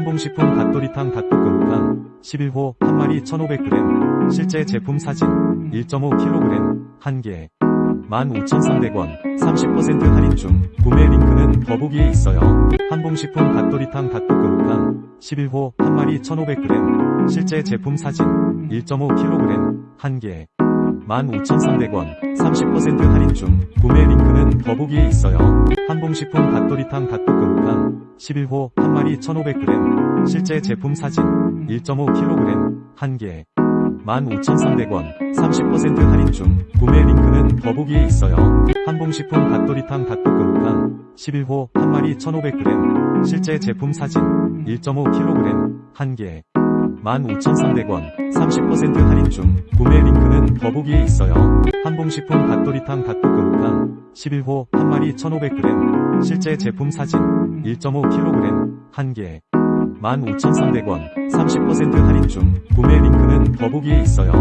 한봉식품 닭도리탕 닭볶음탕 11호 한 마리 1,500g 실제 제품 사진 1.5kg 한개 15,300원 30% 할인 중 구매 링크는 더보기에 있어요. 한봉식품 닭도리탕 닭볶음탕 11호 한 마리 1,500g 실제 제품 사진 1.5kg 한개 15,300원 30% 할인 중 구매 링크는 더보기에 있어요. 한봉식품 닭도리탕 닭볶음탕 11호 한 마리 1,500g 실제 제품 사진 1.5kg 한개 15,300원 30% 할인 중 구매 링크는 더보기에 있어요. 한봉식품 닭도리탕 닭볶음탕 11호 한 마리 1,500g 실제 제품 사진 1.5kg 한개 15,300원 30% 할인 중 구매 링크는 더보기에 있어요. 한봉식품 닭도리탕 닭볶음탕 11호 한 마리 1,500g 실제 제품 사진 1.5kg 한개 15,300원 30% 할인 중 구매 링크는 더보기에 있어요.